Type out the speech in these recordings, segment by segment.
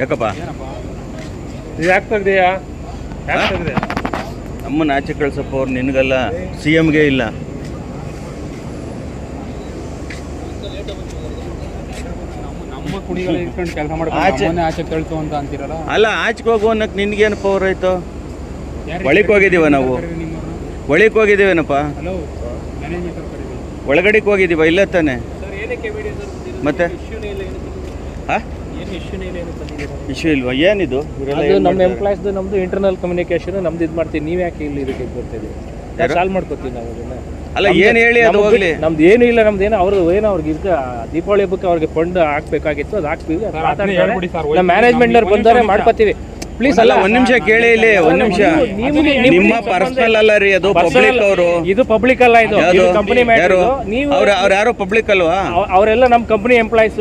ಯಾಕಪ್ಪ? ಯಾಕೆ ತೆಗ್ದೆಯಾ? ಯಾಕೆ ತೆಗ್ದೆ ನಮ್ಮನ್ನ ಆಚೆ ಕಳ್ಸಪ್ಪ ಅವ್ರು ನಿನಗಲ್ಲ ಸಿ ಎಮ್ಗೆ ಇಲ್ಲ. ನಮ್ಮ ಕುಣಿಗಳು ಇಟ್ಕೊಂಡು ಕೆಲಸ ಆಚೆ- ಮಾಡ್ಕೊಂಡು ಆಚೆ ಕಳ್ತು ಅಂತ ಅಂತೀರಲ್ಲ? ಅಲ್ಲ ಆಚೆಗೆ ಹೋಗು ಅನ್ನಕ್ಕೆ ನಿನ್ಗೇನು ಪವರ್ ಆಯ್ತು? ಒಳಗೆ ಹೋಗಿದ್ದೀವ ನಾವು? ಒಳಕ್ ಹೋಗಿದ್ದೀವೇನಪ್ಪ? ಒಳಗಡೆಗೆ ಹೋಗಿದ್ದೀವ ಇಲ್ಲ ತಾನೆ? ಸರ್ ಏನಕ್ಕೆ ವಿಡಿಯೋ ಮತ್ತೆ ಹಾ ಏನು ಇಶ್ಯೂನೇ ಇಲ್ಲ ಏನು ಬಂದಿದ್ದೀರಾ ಇಶ್ಯೂ ಇಲ್ವಾ? ಏನಿದು? ಅದು ನಮ್ಮ ಎಂಪ್ಲಾಯ್ಸ್ ಎಂಪ್ಲಾಯ್ಸ್ದು ನಮ್ದು ಇಂಟರ್ನಲ್ ಕಮ್ಯುನಿಕೇಶನ್ ನಮ್ದು ಇದು ಮಾಡ್ತೀವಿ. ನೀವು ಯಾಕೆ ಇಲ್ಲಿ ಇದಕ್ಕೆ ಬರ್ತೀವಿ ಯಾರು? ಸಾಲ್ವ್ ಮಾಡ್ಕೋತೀವಿ ನಾವು ಅದನ್ನ? ಅಲ್ಲ ಏನು ಹೇಳಿ ಅದು ಹೋಗಲಿ? ನಮ್ದು ಏನು ಇಲ್ಲ ನಮ್ದು ಏನೋ ಅವ್ರದ್ದು ಏನೋ ಅವ್ರಿಗೆ ಇದಕ್ಕೆ ದೀಪಾವಳಿ ಹಬ್ಬಕ್ಕೆ ಅವ್ರಿಗೆ ಫಂಡ್ ಹಾಕ್ಬೇಕಾಗಿತ್ತು ಅದು ಹಾಕ್ತೀವಿ. ನಮ್ಮ ಮ್ಯಾನೇಜ್ಮೆಂಟ್ನವ್ರು ಬಂದರೆ ಮಾಡ್ಕೋತೀವಿ. ಪ್ಲೀಸ್ ಅಲ್ಲ ಒಂದ್ ನಿಮಿಷ ಕೇಳಿ ಇಲ್ಲಿ ಒಂದ್ ನಿಮಿಷ. ನಿಮ್ಮ ಪರ್ಸನಲ್ ಅಲ್ಲ ರೀ ಅದು ಪಬ್ಲಿಕ್ ಅವರು. ಇದು ಪಬ್ಲಿಕ್ ಅಲ್ಲ ಇದು. ಕಂಪನಿ ಮ್ಯಾಟರ್ ನೀವು ಅವ್ರ ಅವ್ರ ಯಾರು ಪಬ್ಲಿಕ್ ಅಲ್ವಾ? ಅವ್- ಅವರೆಲ್ಲ ನಮ್ಮ company employees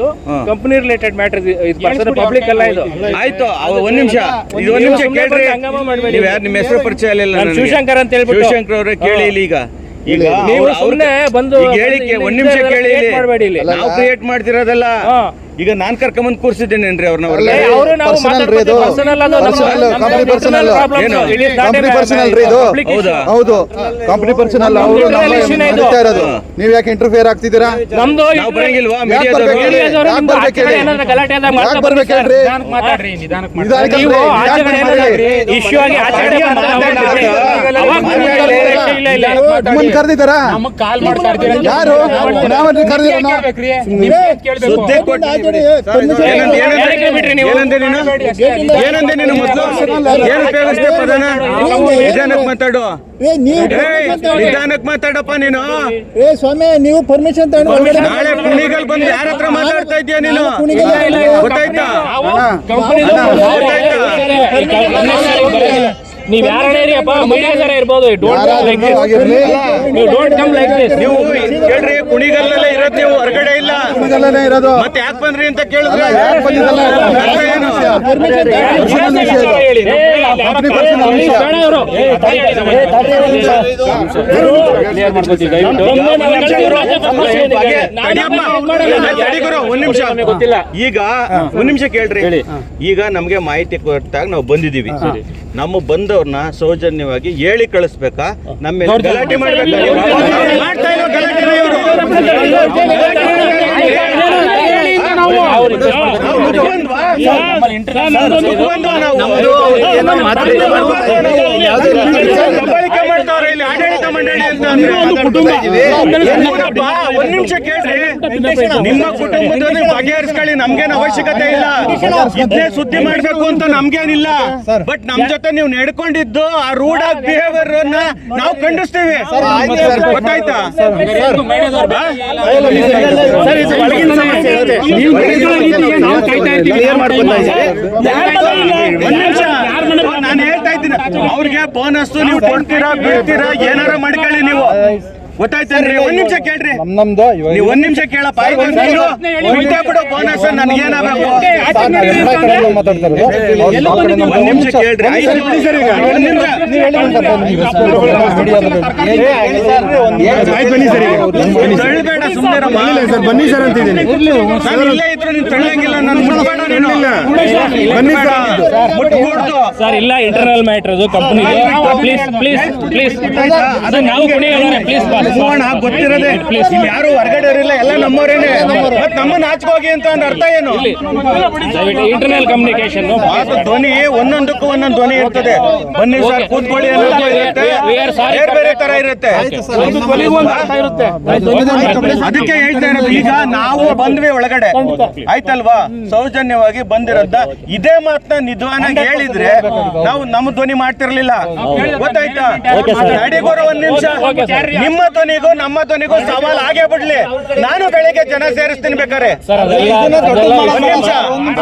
company related matter ಇದು ಪರ್ಸನಲ್ ಪಬ್ಲಿಕ್ ಅಲ್ಲ ಇದು. ಆಯ್ತು ಅವರು ಒಂದ್ ನಿಮಿಷ. ಇದು ಒಂದ್ ನಿಮಿಷ ಕೇಳ್ರಿ. ನೀವ್ ಯಾರು ನಿಮ್ಮ ಹೆಸರು ಪರಿಚಯ ಇಲ್ಲ. ಶಿವಶಂಕರ್ ಅಂತ ಹೇಳ್ಬಿಟ್ಟು. ಶಿವಶಂಕರ್ ಅವರೇ ಕೇಳಿ ಇಲ್ಲಿ ಈಗ. ಈಗ ನೀವು ಸುಮ್ನೆ ಬಂದು ಹೇಳಿಕೆ ಒಂದ್ ನಿಮಿಷ ಕೇಳಿ ಇಲ್ಲಿ. ಮಾಡ್ಬೇಡಿ ಇಲ್ಲಿ. ನಾವು ಕ್ರಿಯೇಟ್ ಮಾಡ್ತಿರೋದಲ್ಲ. ಈಗ ನಾನ್ ಕರ್ಕೊಂಬಂದ್ ಕೂರಿಸಿದ್ದೇನೆ ಅವ್ರನ್ನ ಅವ್ರು ನಾವು personal ಅದು ನಮ್ಮ- ನಮ್ಮ personal not a ma- ರೀ ಇದು. public issue. ಹೌದು ಕಂಪನಿ ಪರ್ಸನ್ ಅಲ್ಲ ಅವರು ನಮ್ದು ನಮ್ಮ internal issue ನೇ ಇದು. ನಡೀತಾ ಇರೋದು ಹಾ. ನೀವ್ ಯಾಕೆ ಇಂಟರ್ಫಿಯರ್ ಆಗ್ತಿದ್ದೀರಾ ನಮ್ದು ನಾವು ಇದು- ಬರಂಗಿಲ್ವಾ ಯಾಕ್ ಮೀಡಿಯಾದವರು ಬರ್ಬೇಕು? ಮೀಡಿಯಾದವರು ಯಾಕ್ ನಿಮ್ದು ಬರ್ಬೇಕು ಆಚೆ ಕಡೆ ಹೇಳಿ? ಏನಾದ್ರು ಗಲಾಟೆ ಆದಾಗ ಯಾಕ್ ಮಾತಾಡ್ಬೇಕು ಬರ್ಬೇಕೇನ್ರಿ? ಸರ್. ನಿಧಾನಕ್ಕೆ ಮಾತಾಡ್ರಿ ನಿಧಾನಕ್ಕೆ ಮಾತಾಡ್ರಿ ನಿಧಾನಕ್ಕೆ ನೀವು ಯಾಕ್ ಆಚೆ ಕಡೆ ಮಾತಾಡಿ? ಏನಾದ್ರು ಇಶ್ಯೂ ಆಗಿ ಆಚೆ ಕಡೆ ಮಾತಾಡ್ಬೇಕು. ಅವಾಗ ಮಾತಾಡ್ಬೇಕು. ಇಲ್ಲ, ಇಲ್ಲ. ನಿಮ್ಮನ್ನ ಕರೆದಿದ್ದಾರಾ ನಮಗ್ ಕಾಲ್ ಮಾಡ್ತಾ ಇರ್ತೀರ ಯಾರು ನಾವು- ಕರೆದಿಲ್ಲ ನಾವು ಕೇಳ್ಬೇಕ್ರಿ ನೀವೇ ಕೇಳ್ಬೇಕು ಸುದ್ದಿ ಕೊಟ್ಟಿದ್ದೀವಿ. ಏನಂದೆ- ನೀನು? ಏನಂದೆ ನೀನು ಮೊದ್ಲು? ಏನು ಉಪಯೋಗಿಸ್ದೆ ಪದನ? ನಿಧಾನಕ್ ಮಾತಾಡು. ನಿಧಾನಕ್ ಮಾತಾಡಪ್ಪ ನೀನು? ಏ ಸ್ವಾಮಿ ನೀವು ಪರ್ಮಿಷನ್ ನಾಳೆ ಕುಣಿಗಲ್ ಬಂದು ಯಾರ ಹತ್ರ ಮಾತಾಡ್ತಾ ಇದೀಯ ನೀನು? ಗೊತ್ತಾಯ್ತಾ? ಕಂಪನಿ ನೀವ್ ಯಾರ ಅಪ್ಪ? ಇರ್ಬೋದು. ಡೋಂಟ್ ಲೈಕ್ ದಿಸ್ ನೀವು ಡೋಂಟ್ ಕಮ್ ಲೈಕ್ ದಿಸ್ ನೀವು ಕೇಳ್ರಿ ಕುಣಿಗಲ್ಲೇ ಇರೋದ್ ನೀವು ಹೊರಗಡೆ ಇಲ್ಲ. ಕುಣಿಗಲ್ಲೇ ಇರೋದು ಮತ್ತೆ ಯಾಕೆ ಬಂದ್ರಿ ಅಂತ ಕೇಳಿದ್ರೆ ಬಂದಿದ್ದಲ್ಲ? ಗೊತ್ತಿಲ್ಲ ಈಗ ಒಂದ್ ನಿಮಿಷ ಕೇಳ್ರಿ ಈಗ ನಮ್ಗೆ ಮಾಹಿತಿ ಕೊಟ್ಟಾಗ ನಾವು ಬಂದಿದೀವಿ ನಮ್ಮ ಬಂದವ್ರನ್ನ ಸೌಜನ್ಯವಾಗಿ ಹೇಳಿ ಕಳಿಸ್ಬೇಕಾ ನಮ್ಮ ಗಲಾಟೆ ಮಾಡ್ಬೇಕಾ ನೀವು? ಮಾಡ್ತಾ ಇರೋ ಗಲಾಟೆನ ಇವ್ರು. ನಾವು ಮುಟ್ಕೊಂಡ್ವಾ? ಮುಟ್ಕೊಂಡ್ವಾ ನಾವು? ದಬ್ಬಾಳಿಕೆ ಮಾಡ್ತಾವ್ರೆ ಇಲ್ಲಿ ಆಡಳಿತ ಮಂಡಳಿ ಅಂತ ಅಂದ್ರೆ. ಏನಪ್ಪ, ಒಂದ್ ನಿಮಿಷ ಕೇಳ್ರಿ ನಿಮ್ಮ ಕುಟುಂಬದಲ್ಲಿ ಬಗೆಹರಿಸ್ಕೊಳ್ಳಿ ನಮ್ಗೇನ್ ಅವಶ್ಯಕತೆ ಇಲ್ಲ ಇದನ್ನೇ ಸುದ್ದಿ ಮಾಡ್ಬೇಕು ಅಂತ ನಮ್ಗೇನಿಲ್ಲ ಬಟ್ ನಮ್ ಜೊತೆ ನೀವು ನಡ್ಕೊಂಡಿದ್ದು ಆ ರೂಡ್ ರೂಢ ಬಿಹೇವಿಯರ್ ಅನ್ನ ನಾವು ಖಂಡಿಸ್ತೀವಿ ಗೊತ್ತಾಯ್ತಾ. ಒಂದ್ ನಿಮಿಷ ಅವ್ರಿಗೆ ಬೋನಸ್ ನೀವು ಕೊಡ್ತೀರಾ ಬಿಡ್ತೀರಾ ಏನಾರ ಮಾಡ್ಕೊಳ್ಳಿ ನೀವು ಗೊತ್ತಾಯ್ತೇನ್ರಿ ಒಂದ್ ನಿಮಿಷ ಕೇಳ್ರಿ ನಮ್ದು ನೀವು ಒಂದ್ ನಿಮಿಷ ಕೇಳಪ್ಪ ಬಿಡು ಬೋನಸ್ ನನಗೇನಾಗಬೇಕು ಒಂದ್ ನಿಮಿಷ ಕೇಳ್ರಿ ತಳ್ಳಬೇಡ ಸುಮ್ಮನೆ ಸರ್ ಬನ್ನಿ ಸರ್ ಅಂತಿದ್ದೀನಿ ನಾನು ಇಲ್ಲೇ ಇದ್ರು ನೀನು ತಳ್ಳಂಗಿಲ್ಲ ನಾನು ಮುಟ್ಬೇಡ ನೀನು ಬನ್ನಿ ಸರ್. ಮುಟ್ಕೊಡ್ತು ಸರ್ ಇಲ್ಲ ಇಂಟರ್ನಲ್ ಮ್ಯಾಟರ್ ಅದು ಕಂಪನಿ ಪ್ಲೀಸ್ ಪ್ಲೀಸ್ ಪ್ಲೀಸ್ ಅದು ನಾವು ಕೊಡಿ ಪ್ಲೀಸ್ ಹೋಗೋಣ ಗೊತ್ತಿರೋದೇ ಇಲ್ಲಿ ಯಾರು ಹೊರಗಡೆ ಇರಲಿಲ್ಲ ಎಲ್ಲ ನಮ್ಮವರೇನೆ. ಮತ್ತೆ ನಮ್ಮನ್ನ ಆಚೆಗೋಗಿ ಅಂತ ಒಂದು ಅರ್ಥ ಏನು? ಇಂಟರ್ನಲ್ ಕಮ್ಯುನಿಕೇಶನ್ ಧ್ವನಿ ಒಂದೊಂದಕ್ಕೂ ಒಂದೊಂದು ಧ್ವನಿ ಇರ್ತದೆ. ಬನ್ನಿ ಸರ್ ಕೂತ್ಕೊಳ್ಳಿ ಅನ್ನೋದು ಇರುತ್ತೆ. ಬೇರೆ ಬೇರೆ ತರ ಇರುತ್ತೆ. ಅದಕ್ಕೆ ಹೇಳ್ತಾ ಇರೋದು ಈಗ ನಾವು ಬಂದ್ವಿ ಒಳಗಡೆ. ಆಯ್ತಲ್ವಾ? ಸೌಜನ್ಯವಾಗಿ ಬಂದಿರೋದ ಇದೇ ಮಾತನ್ನ ನಿಧಾನಾಗಿ ಹೇಳಿದ್ರೆ ನಾವು ನಮ್ಮ ಧ್ವನಿ ಮಾಡ್ತಿರ್ಲಿಲ್ಲ. ಗೊತ್ತಾಯ್ತಾ? ನಡಿಗೋರು ಒಂದ್ ನಿಮಿಷ. ನಿಮ್ಮ ಧ್ವನಿಗೂ ನಮ್ಮ ಧ್ವನಿಗೂ ಸವಾಲ್ ಆಗೇ ಬಿಡ್ಲಿ. ನಾನು ಬೆಳಿಗ್ಗೆ ಜನ ಸೇರಿಸ್ತೀನಿ ಬೇಕಾರೆ.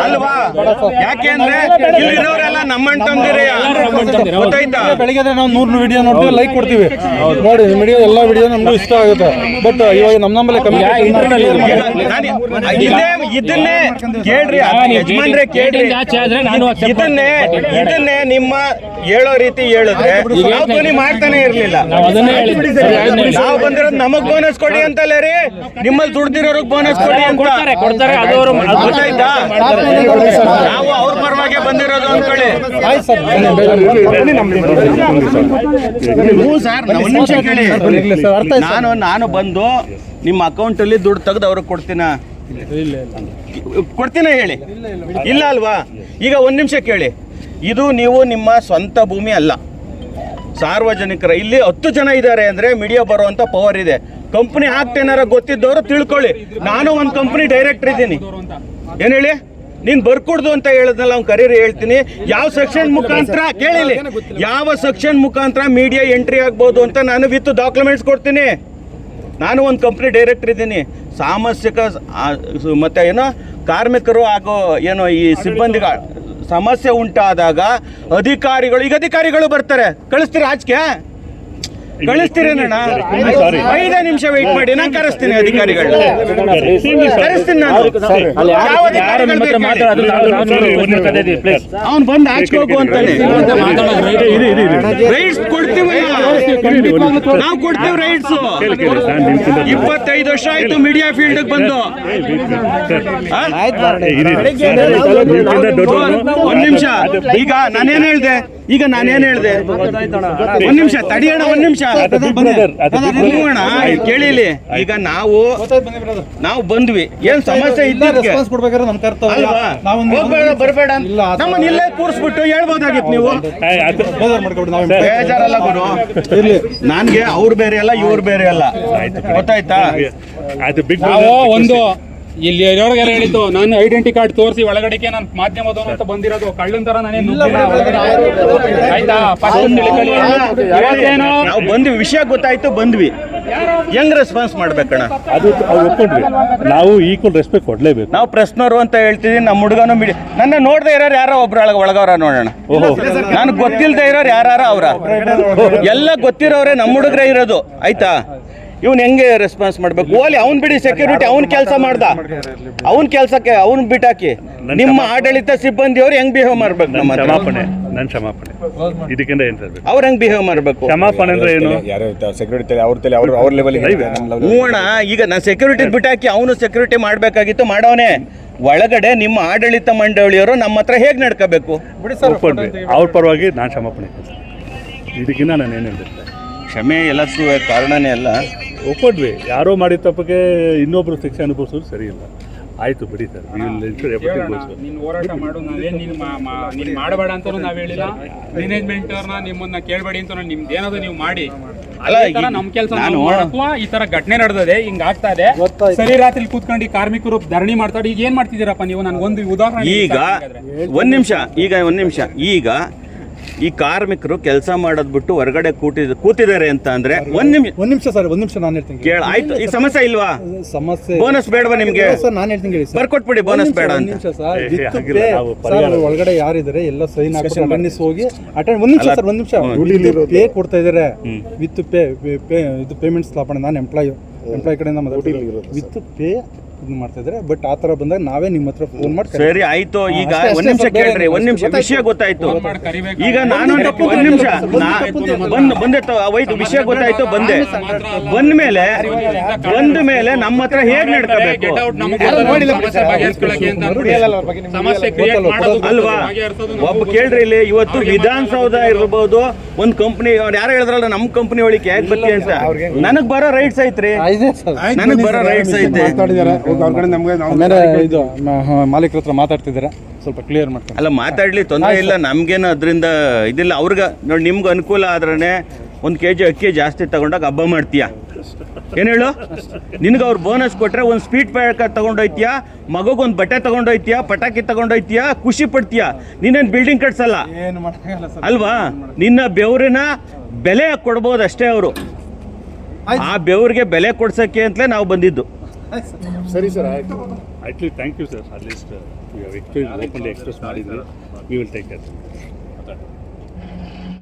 ಅಲ್ವಾ? ಯಾಕೆ ಅಂದ್ರೆ ಇಲ್ಲಿರೋರೆಲ್ಲ ನಮ್ಮಂತಂದಿರಿ ಗೊತ್ತಾಯ್ತಾ? ಬೆಳಿಗ್ಗೆ ನಾವು ನೂರು ವಿಡಿಯೋ ನೋಡ್ತೀವಿ ಲೈಕ್ ಕೊಡ್ತೀವಿ. ನೋಡಿ ವಿಡಿಯೋ ಎಲ್ಲ ವಿಡಿಯೋ ನಮಗೂ ಇಷ್ಟ ಆಗುತ್ತೆ. ಬಟ್ ಇವಾಗ ನಮ್ಮ ನಮ್ಮಲ್ಲಿ ಕಮ್ಮಿ ಇದನ್ನೇ ಕೇಳ್ರಿ ಯಜಮಾನ್ರೆ ಕೇಳ್ರಿ. ಆಚೆ ಆದ್ರೆ ನಾನು accept ಇದನ್ನೇ ಇದನ್ನೇ ನಿಮ್ಮ ಹೇಳೋ ರೀತಿ ಹೇಳಿದ್ರೆ ನಾವು ಧ್ವನಿ ಮಾಡ್ತಾನೆ ಇರ್ಲಿಲ್ಲ. ನಾವು ಅದನ್ನೇ ಹೇಳಿದ್ವಿ. ನಾವು ಬಂದಿರೋದು ನಮಗ್ ಬೋನಸ್ ಕೊಡಿ ಅಂತಲೇ ರೀ. ನಿಮ್ಮಲ್ಲಿ ದುಡ್ದಿರೋರ್ಗ್ ಬೋನಸ್ ಕೊಡಿ ಅಂತ. ಗೊತ್ತಾಯ್ತಾ? ನಾವು ಅವ್ರ ಬಂದಿರೋದು ಅನ್ಕೊಳ್ಳಿ. ಆಯ್ತು ಸರ್. ಹ್ಞೂ ಸರ್. ನಾವು ಒಂದ್ ಕೇಳಿ. ಸರ್, ಅರ್ಥ ಆಯ್ತು ನಾನು ನಾನು ಬಂದು ನಿಮ್ಮ ಅಕೌಂಟಲ್ಲಿ ದುಡ್ಡು ತೆಗೆದು ಅವ್ರಿಗೆ ಕೊಡ್ತೀನ? ಕೊಡ್ತೀನ ಹೇಳಿ? ಇಲ್ಲ ಅಲ್ವಾ? ಈಗ ಒಂದು ನಿಮಿಷ ಕೇಳಿ. ಇದು ನೀವು ನಿಮ್ಮ ಸ್ವಂತ ಭೂಮಿ ಅಲ್ಲ. ಸಾರ್ವಜನಿಕರ ಇಲ್ಲಿ ಹತ್ತು ಜನ ಇದ್ದಾರೆ ಅಂದರೆ ಮೀಡಿಯಾ ಬರುವಂತ ಪವರ್ ಇದೆ. ಕಂಪ್ನಿ ಹಾಕ್ತೇನಾರ ಗೊತ್ತಿದ್ದವರು ತಿಳ್ಕೊಳ್ಳಿ. ನಾನು ಒಂದು ಕಂಪ್ನಿ ಡೈರೆಕ್ಟರ್ ಇದ್ದೀನಿ. ಏನು ಹೇಳಿ? ನೀನ್ ಬರ್ಕೊಡ್ದು ಅಂತ ಹೇಳಿದ್ನಲ್ಲ ಅವ್ನು ಕರೀರಿ ಹೇಳ್ತೀನಿ. ಯಾವ ಸೆಕ್ಷನ್ ಮುಖಾಂತರ? ಕೇಳಿಲಿ. ಯಾವ ಸೆಕ್ಷನ್ ಮುಖಾಂತರ ಮೀಡಿಯಾ ಎಂಟ್ರಿ ಆಗ್ಬೋದು ಅಂತ ನಾನು ವಿತ್ ಡಾಕ್ಯುಮೆಂಟ್ಸ್ ಕೊಡ್ತೀನಿ. ನಾನು ಒಂದು ಕಂಪ್ನಿ ಡೈರೆಕ್ಟರ್ ಇದ್ದೀನಿ. ಸಾಮಸ್ಯಕ ಮತ್ತು ಏನೋ ಕಾರ್ಮಿಕರು ಹಾಗೂ ಏನೋ ಈ ಸಿಬ್ಬಂದಿಗ ಸಮಸ್ಯೆ ಉಂಟಾದಾಗ ಅಧಿಕಾರಿಗಳು ಈಗ ಅಧಿಕಾರಿಗಳು ಬರ್ತಾರೆ. ಕಳಿಸ್ತೀರಾ ಆಚೆಗೆ? ಕಳಿಸ್ತೀರೇನಣ್ಣ ಐದೇ ನಿಮಿಷ ವೇಟ್ ಮಾಡಿ ನಾನು ಕರೆಸ್ತೀನಿ ಅಧಿಕಾರಿಗಳು ಕರೆಸ್ತೀನಿ ನಾನು. ಅವ್ನು ಬಂದು ಆಚೆಗೆ ಹೋಗು ಅಂತಾನೆ ರೈಟ್ಸ್ ಕೊಡ್ತೀವಿ ನಾವು ಕೊಡ್ತೀವಿ ರೈಟ್ಸ್ ಇಪ್ಪತ್ತೈದು ವರ್ಷ ಆಯ್ತು ಮೀಡಿಯಾ ಫೀಲ್ಡ್ ಬಂದು? ಒಂದ್ ನಿಮಿಷ ಈಗ ನಾನೇನ್ ಹೇಳ್ದೆ ಈಗ ನಾನೇನ್ ಹೇಳ್ದೆ? ಒಂದ್ ನಿಮಿಷ ತಡಿಯೋಣ ಒಂದ್ ನಿಮಿಷ. ಕೇಳಿ ಕೇಳಿಲಿ. ಈಗ ನಾವು ನಾವು ಬಂದ್ವಿ. ಏನ್ ಸಮಸ್ಯೆ ಇಲ್ಲ ರೆಸ್ಪಾನ್ಸ್ ಕೊಡ್ಬೇಕಾದ್ರೆ ನಮ್ಮ ಕರ್ತವ್ಯ. ಅಲ್ವಾ? ನಾವು ಹೋಗ್ಬೇಡ ಬರಬೇಡ ನಮ್ಮನ್ನ ಇಲ್ಲೇ ಕೂರಿಸ್ಬಿಟ್ಟು ಹೇಳ್ಬೋದಾಗಿತ್ತು ನೀವು. ಬೇಜಾರಲ್ಲ ಗುರು. ನನ್ಗೆ ಅವ್ರು ಬೇರೆ ಅಲ್ಲ ಇವ್ರು ಬೇರೆ ಅಲ್ಲ. ಗೊತ್ತಾಯ್ತಾ? ನಾವು ಒಂದು ಇಲ್ಲಿ ಇರೋರಿಗೆಲ್ಲ ಹೇಳಿತ್ತು ನಾನು ಐಡೆಂಟಿ ಕಾರ್ಡ್ ತೋರಿಸಿ ಒಳಗಡೆಗೆ ನಾನು ಮಾಧ್ಯಮದವನು ಅಂತ ಬಂದಿರೋದು ಕಳ್ಳನ್ ತರ ನಾನೇನು ಆಯ್ತಾ? ನಾವು ಬಂದ್ವಿ. ವಿಷಯ ಗೊತ್ತಾಯ್ತು ಬಂದ್ವಿ. ಹೆಂಗ್ ರೆಸ್ಪಾನ್ಸ್ ಮಾಡ್ಬೇಕಣ್ಣ. ಅದು ಒಪ್ಕೊಂಡ್ವಿ ನಾವು ಈಕ್ವಲ್ ರೆಸ್ಪೆಕ್ಟ್ ಕೊಡ್ಲೇಬೇಕು. ನಾವು ಪ್ರಶ್ನರು ಅಂತ ಹೇಳ್ತೀವಿ ನಮ್ಮ ಹುಡುಗನು ಮಿಡಿ ನನ್ನ ನೋಡದೆ ಇರೋರು ಯಾರೋ ಒಬ್ರು ಒಳಗ ಒಳಗವ್ರ ನೋಡೋಣ. ನನಗೆ ಗೊತ್ತಿಲ್ಲದೆ ಇರೋರು ಯಾರು ಅವ್ರ. ಎಲ್ಲ ಗೊತ್ತಿರೋರೆ ನಮ್ಮ ಹುಡುಗರೇ ಇರೋದು. ಆಯ್ತಾ? ಇವ್ನು ಹೆಂಗೆ ರೆಸ್ಪಾನ್ಸ್ ಮಾಡ್ಬೇಕು? ಓಲಿ ಅವ್ನ್ ಬಿಡಿ ಸೆಕ್ಯೂರಿಟಿ ಅವ್ನ್ ಕೆಲಸ ಮಾಡ್ದ. ಅವ್ನ ಕೆಲ್ಸಕ್ಕೆ ಅವ್ನ್ ಬಿಟ್ಟಾಕಿ ನಿಮ್ಮ ಆಡಳಿತ ಸಿಬ್ಬಂದಿಯವ್ರು ಹೆಂಗ್ ಬಿಹೇವ್ ಮಾಡ್ಬೇಕು ನಮ್ಮ ಹತ್ರ? ಕ್ಷಮಾಪಣೆ ನನ್ನ ಕ್ಷಮಾಪಣೆ. ಇದಕ್ಕಿಂತ ಏನ್ ತರಬೇಕು ಅವ್ರ್ ಹೆಂಗ್ ಬಿಹೇವ್ ಮಾಡ್ಬೇಕು? ಕ್ಷಮಾಪಣೆ ಅಂದ್ರೆ ಏನು? ಯಾರು ಸೆಕ್ಯೂರಿಟಿ ತಲೆ ಅವ್ರ ತಲೆ ಅವ್ರ ಅವ್ರ ಲೆವೆಲ್ ಹ್ಞೂ ಅಣ್ಣ ಈಗ ನಾನು ಸೆಕ್ಯೂರಿಟಿ ಬಿಟ್ಟಾಕಿ ಅವನು ಸೆಕ್ಯೂರಿಟಿ ಮಾಡ್ಬೇಕಾಗಿತ್ತು ಮಾಡವನೇ ಒಳಗಡೆ ನಿಮ್ಮ ಆಡಳಿತ ಮಂಡಳಿಯವರು ನಮ್ಮ ಹತ್ರ ಹೇಗೆ ನಡ್ಕೋಬೇಕು? ಒಪ್ಕೊಂಡ್ವಿ ಅವ್ರ ಪರವಾಗಿ ನಾನು ಕ್ಷಮಾಪಣೆ. ಇದಕ್ಕಿಂತ ನಾನು ಏನು ಹೇಳಿದೆ ಕ್ಷಮೆ ಎಲ್ಲಕ್ಕೂ ಕಾರಣನೇ ಅಲ್ಲ. ಒಪ್ಕೊಂಡ್ವಿ. ಯಾರೋ ಮಾಡಿದ ತಪ್ಪಕ್ಕೆ ಇನ್ನೊಬ್ರು ಶಿಕ್ಷೆ ಅನುಭವಿಸೋದು ಸರಿ ಇಲ್ಲ. ಆಯ್ತು ಬಿಡಿ ಸರ್ ನೀನ್ ಹೋರಾಟ ಮಾಡು ನಾವೇನ್ ನೀನ್ ನೀನ್ ಮಾಡಬೇಡ ಅಂತಾನು ನಾವ್ ಹೇಳಿಲ್ಲ. ಮ್ಯಾನೇಜ್ಮೆಂಟ್ ಅವ್ರನ್ನ ನಿಮ್ಮನ್ನ ಕೇಳಬೇಡಿ ಅಂತ ನಿಮ್ದು ಏನದು ನೀವು ಮಾಡಿ. ಅಲ್ಲ, ಅದೇ ತರ ಈಗ ನಮ್ ಕೆಲಸ ಮಾಡಕ್ಕೂ ಈ ತರ ಘಟನೆ ನಡೆದಿದೆ ಹಿಂಗ್ ಆಗ್ತಾ ಇದೆ. ಸರಿ ರಾತ್ರಿ ಕೂತ್ಕೊಂಡು ಕಾರ್ಮಿಕರು ಧರಣಿ ಮಾಡ್ತಾರೆ. ಈಗ ಏನ್ ಮಾಡ್ತಿದ್ದೀರಪ್ಪ ನೀವು? ನನ್ಗೊಂದು ಉದಾಹರಣೆ ಈಗ. ಒಂದ್ ನಿಮಿಷ ಈಗ ಒಂದ್ ನಿಮಿಷ. ಈಗ ಈ ಕಾರ್ಮಿಕರು ಕೆಲಸ ಮಾಡೋದ್ ಬಿಟ್ಟು ಹೊರಗಡೆ ಕೂತಿದ ಕೂತಿದ್ದಾರೆ ಅಂತ ಅಂದ್ರೆ ಒಂದ್ ನಿಮಿಷ ಒಂದ್ ನಿಮಿಷ ಸರ್ ಒಂದ್ ನಿಮಿಷ ನಾನು ಹೇಳ್ತೀನಿ ಕೇಳ. ಆಯ್ತು ಈ ಸಮಸ್ಯೆ ಇಲ್ವಾ? ಸಮಸ್ಯೆ ಬೋನಸ್ ಬೇಡವಾ ನಿಮ್ಗೆ? ಸರ್ ನಾನು ಹೇಳ್ತೀನಿ ಹೇಳಿ ಸರ್. ಬರ್ಕೊಟ್ಬಿಡಿ ಬೋನಸ್ ಬೇಡ ಒಂದ್ ಅಂತ. ನಿಮಿಷ ಸರ್ ವಿತ್ ಪೇ ನಾವು ಸರ್ ಒಳಗಡೆ ಯಾರಿದ್ದಾರೆ ಎಲ್ಲ ಸೈನ್ ಹಾಕಿ ಬನ್ನಿ ಹೋಗಿ ಅಟೆಂಡ್ ಒಂದ್ ನಿಮಿಷ ಸರ್ ಒಂದ್ ನಿಮಿಷ. ಪೇ ಕೊಡ್ತಾ ಇದಾರೆ. ವಿತ್ ಪೇ ಪೇ ಇದು ಪೇಮೆಂಟ್ ಸ್ಥಾಪನೆ ನಾನು ಎಂಪ್ಲಾಯ್ ಎಂಪ್ಲಾಯ್ ಕಡೆಯಿಂದ ವಿತ್ ಪೇ ಇದು ಮಾಡ್ತಾ ಇದ್ದಾರೆ. ಬಟ್ ಆ ತರ ಬಂದಾಗ ನಾವೇ ನಿಮ್ಮ ಹತ್ರ ಫೋನ್ ಮಾಡಿ ಸರಿ ಆಯ್ತು. ಈಗ ಒಂದ್ ನಿಮಿಷ ಕೇಳ್ರಿ ಒಂದ್ ನಿಮಿಷ ವಿಷಯ ಗೊತ್ತಾಯ್ತು. ಈಗ ನಾನು ಒಂದ್ ನಿಮಿಷ. ಬಂದ್ ಬಂದೆ ಹೋಯ್ತು ವಿಷಯ ಗೊತ್ತಾಯ್ತು ಬಂದೆ. ಬಂದ ಮೇಲೆ ಬಂದ ಮೇಲೆ ನಮ್ಮ ಹತ್ರ ಹೇಗ್ ನಡ್ಕೋಬೇಕು? Get out ನಮ್ಗೆ ಅಂತ ಅಂದ್ಬಿಟ್ಟು ಸಮಸ್ಯೆ ಕ್ರಿಯೇಟ್ ಮಾಡೋದು ಅಲ್ವಾ? ಒಬ್ಬ ಕೇಳ್ರಿ ಇಲ್ಲಿ ಇವತ್ತು ವಿಧಾನಸೌಧ ಇರ್ಬೋದು ಒಂದ್ ಕಂಪ್ನಿ ಯಾರು ಹೇಳಿದ್ರಲ್ಲ ನಮ್ ಕಂಪ್ನಿ ಒಳಗೆ ಯಾಕೆ ಬತ್ತಿ ಅಂತ. ನನಗ್ ಬರೋ ರೈಟ್ಸ್ ಐತ್ರಿ. ನನಗ್ ಬರೋ ರೈಟ್ಸ್ ಐತೆ. ಇದು ಮಾಲೀಕರ ಹತ್ರ ಮಾತಾಡ್ತಿದ್ದಾರೆ ಸ್ವಲ್ಪ ಕ್ಲಿಯರ್ ಮಾಡ್ಕೊಂಡು. ಅಲ್ಲ ಮಾತಾಡ್ಲಿ ತೊಂದರೆ ಇಲ್ಲ ನಮ್ಗೇನು ಅದರಿಂದ ಇದಿಲ್ಲ. ಅವ್ರಿಗೆ ನೋಡಿ ನಿಮ್ಗೆ ಅನುಕೂಲ ಆದ್ರೆ ಒಂದು ಕೆ ಜಿ ಅಕ್ಕಿ ಜಾಸ್ತಿ ತಗೊಂಡಾಗ ಹಬ್ಬ ಮಾಡ್ತೀಯಾ? ಏನು ಹೇಳು? ನಿನ್ಗೆ ಅವ್ರು ಬೋನಸ್ ಕೊಟ್ರೆ ಒಂದು ಸ್ವೀಟ್ ಪ್ಯಾಕ್ ತಗೊಂಡೋಯ್ತೀಯ? ಮಗುಗೊಂದು ಬಟ್ಟೆ ತಗೊಂಡೋಯ್ತೀಯ? ಪಟಾಕಿ ತಗೊಂಡೋಯ್ತೀಯ? ಖುಷಿ ಪಡ್ತೀಯಾ? ನೀನೇನು ಬಿಲ್ಡಿಂಗ್ ಕಟ್ಸಲ್ಲ? ಏನು ಮಾಡೋಕ್ಕಾಗಲ್ಲ ಸರ್. ಅಲ್ವಾ? ನಿನ್ನ ಬೆವರಿನ ಬೆಲೆ ಕೊಡ್ಬೋದು ಅಷ್ಟೇ ಅವರು ಆ ಬೆವರಿಗೆ ಬೆಲೆ ಕೊಡ್ಸಕ್ಕೆ ಅಂತಲೇ ನಾವು ಬಂದಿದ್ದು. ಸರಿ ಸರ್, ಆಯ್ತು. Actually thank you sir at least express openly express ಮಾಡಿದ್ರಿ ವಿ ವಿಲ್ ಟೇಕ್ ಕೇರ್